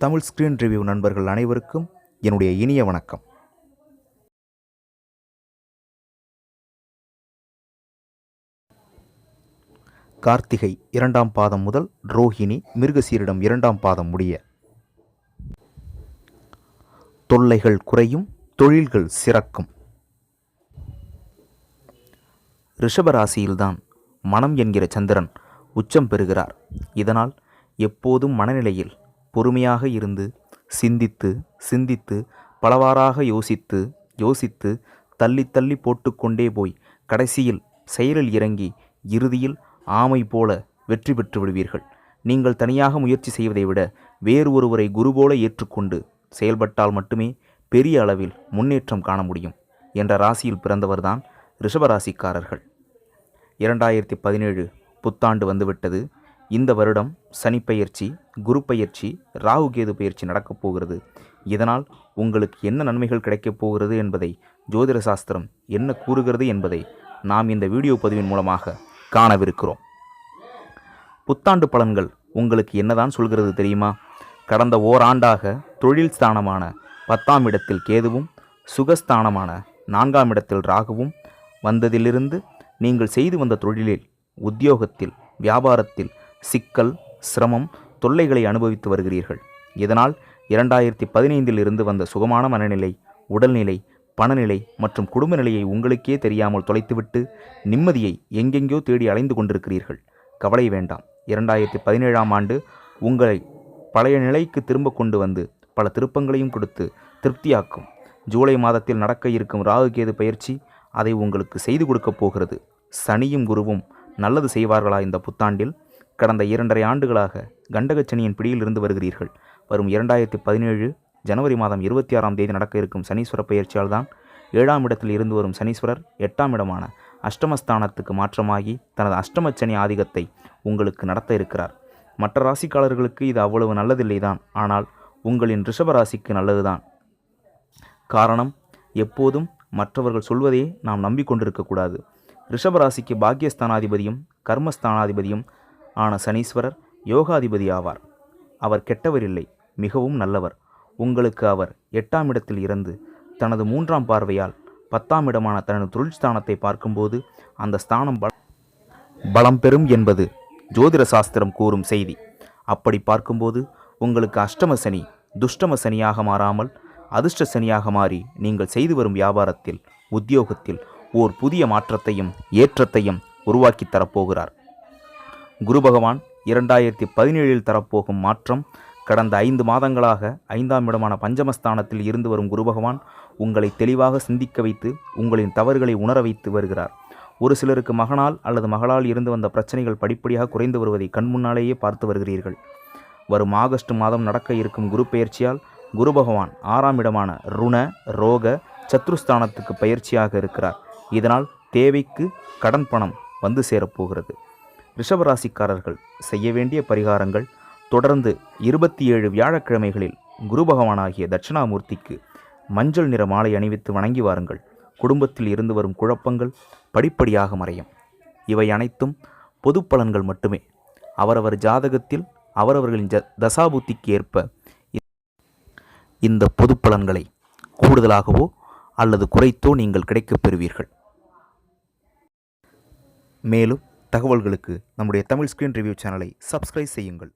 Tamil screen review நண்பர்கள் அனைவருக்கும் என்னுடைய இனிய வணக்கம். கார்த்திகை இரண்டாம் பாதம் முதல் ரோஹிணி மிருகசீரிடம் இரண்டாம் பாதம் முடிய தொல்லைகள் குறையும் தொழில்கள் சிறக்கும். ரிஷபராசியில்தான் மனம் என்கிற சந்திரன் உச்சம் பெறுகிறார். இதனால் எப்போதும் மனநிலையில் பொறுமையாக இருந்து சிந்தித்து சிந்தித்து பலவாறாக யோசித்து யோசித்து தள்ளி தள்ளி போட்டுக்கொண்டே போய் கடைசியில் செயலில் இறங்கி இறுதியில் ஆமை போல வெற்றி பெற்று விடுவீர்கள். நீங்கள் தனியாக முயற்சி செய்வதை விட வேறு ஒருவரை குரு போல ஏற்றுக்கொண்டு செயல்பட்டால் மட்டுமே பெரிய அளவில் முன்னேற்றம் காண முடியும் என்ற ராசியில் பிறந்தவர்தான் ரிஷபராசிக்காரர்கள். இரண்டாயிரத்தி பதினேழு புத்தாண்டு வந்துவிட்டது. இந்த வருடம் சனிப்பெயர்ச்சி குரு பயிற்சி ராகு கேது பயிற்சி நடக்கப் போகிறது. இதனால் உங்களுக்கு என்ன நன்மைகள் கிடைக்கப் போகிறது என்பதை ஜோதிட சாஸ்திரம் என்ன கூறுகிறது என்பதை நாம் இந்த வீடியோ பதிவின் மூலமாக காணவிருக்கிறோம். புத்தாண்டு பலன்கள் உங்களுக்கு என்னதான் சொல்கிறது தெரியுமா? கடந்த ஓராண்டாக தொழில் ஸ்தானமான பத்தாம் இடத்தில் கேதுவும் சுகஸ்தானமான நான்காம் இடத்தில் ராகுவும் வந்ததிலிருந்து நீங்கள் செய்து வந்த தொழிலில் உத்தியோகத்தில் வியாபாரத்தில் சிக்கல் சிரமம் தொல்லைகளை அனுபவித்து வருகிறீர்கள். இதனால் இரண்டாயிரத்தி பதினைந்தில் இருந்து வந்த சுகமான மனநிலை உடல்நிலை பணநிலை மற்றும் குடும்ப நிலையை உங்களுக்கே தெரியாமல் தொலைத்துவிட்டு நிம்மதியை எங்கெங்கோ தேடி அலைந்து கொண்டிருக்கிறீர்கள். கவலை வேண்டாம். இரண்டாயிரத்தி பதினேழாம் ஆண்டு உங்களை பழைய நிலைக்கு திரும்ப கொண்டு வந்து பல திருப்பங்களையும் கொடுத்து திருப்தியாக்கும். ஜூலை மாதத்தில் நடக்க இருக்கும் ராகு கேது பயிற்சி அதை உங்களுக்கு செய்து கொடுக்கப் போகிறது. சனியும் குருவும் நல்லது செய்வார்களா இந்த புத்தாண்டில்? கடந்த இரண்டரை ஆண்டுகளாக கண்டகச்சனியின் பிடியில் இருந்து வருகிறீர்கள். வரும் இரண்டாயிரத்தி பதினேழு ஜனவரி மாதம் இருபத்தி ஆறாம் தேதி நடக்க இருக்கும் சனீஸ்வர பயிற்சியால் தான் ஏழாம் இடத்தில் இருந்து வரும் சனீஸ்வரர் எட்டாம் இடமான அஷ்டமஸ்தானத்துக்கு மாற்றமாகி தனது அஷ்டமச்சனி ஆதிக்கத்தை உங்களுக்கு நடத்த இருக்கிறார். மற்ற ராசிக்காரர்களுக்கு இது அவ்வளவு நல்லதில்லை தான் ஆனால் உங்களின் ரிஷபராசிக்கு நல்லதுதான். காரணம் எப்போதும் மற்றவர்கள் சொல்வதையே நாம் நம்பிக்கொண்டிருக்கக்கூடாது. ரிஷபராசிக்கு பாக்கியஸ்தானாதிபதியும் கர்மஸ்தானாதிபதியும் ஆன சனீஸ்வரர் யோகாதிபதி ஆவார். அவர் கெட்டவர் இல்லை மிகவும் நல்லவர். உங்களுக்கு அவர் எட்டாம் இடத்தில் இருந்து தனது மூன்றாம் பார்வையால் பத்தாம் இடமான தனது தொழில்ஸ்தானத்தை பார்க்கும்போது அந்த ஸ்தானம் பல பலம் பெறும் என்பது ஜோதிட சாஸ்திரம் கூறும் செய்தி. அப்படி பார்க்கும்போது உங்களுக்கு அஷ்டம சனி துஷ்டம சனியாக மாறாமல் அதிர்ஷ்ட சனியாக மாறி நீங்கள் செய்து வரும் வியாபாரத்தில் உத்தியோகத்தில் ஓர் புதிய மாற்றத்தையும் ஏற்றத்தையும் உருவாக்கி தரப்போகிறார். குரு பகவான் இரண்டாயிரத்தி பதினேழில் தரப்போகும் மாற்றம் கடந்த ஐந்து மாதங்களாக ஐந்தாம் இடமான பஞ்சமஸ்தானத்தில் இருந்து வரும் குரு பகவான் உங்களை தெளிவாக சிந்திக்க வைத்து உங்களின் தவறுகளை உணர வைத்து வருகிறார். ஒரு சிலருக்கு மகனால் அல்லது மகளால் இருந்து வந்த பிரச்சனைகள் படிப்படியாக குறைந்து வருவதை கண்முன்னாலேயே பார்த்து வருகிறீர்கள். வரும் ஆகஸ்ட் மாதம் நடக்க இருக்கும் குரு பெயர்ச்சியால் குரு பகவான் ஆறாம் இடமான ருண ரோக சத்ருஸ்தானத்துக்கு பயிற்சியாக இருக்கிறார். இதனால் தேவைக்கு கடன் பணம் வந்து சேரப்போகிறது. ரிஷபராசிக்காரர்கள் செய்ய வேண்டிய பரிகாரங்கள் தொடர்ந்து இருபத்தி ஏழு வியாழக்கிழமைகளில் குரு பகவானாகிய தட்சிணாமூர்த்திக்கு மஞ்சள் நிற மாலை அணிவித்து வணங்கி வாருங்கள். குடும்பத்தில் இருந்து வரும் குழப்பங்கள் படிப்படியாக மறையும். இவை அனைத்தும் பொது பலன்கள் மட்டுமே. அவரவர் ஜாதகத்தில் அவரவர்களின் ஜ தசாபுத்திக்கு ஏற்ப இந்த பொது பலன்களை கூடுதலாகவோ அல்லது குறைத்தோ நீங்கள் கிடைக்கப் பெறுவீர்கள். மேலும் தகவல்களுக்கு நம்முடைய தமிழ் ஸ்கிரீன் ரிவ்யூ சேனலை சப்ஸ்கிரைப் செய்யுங்கள்.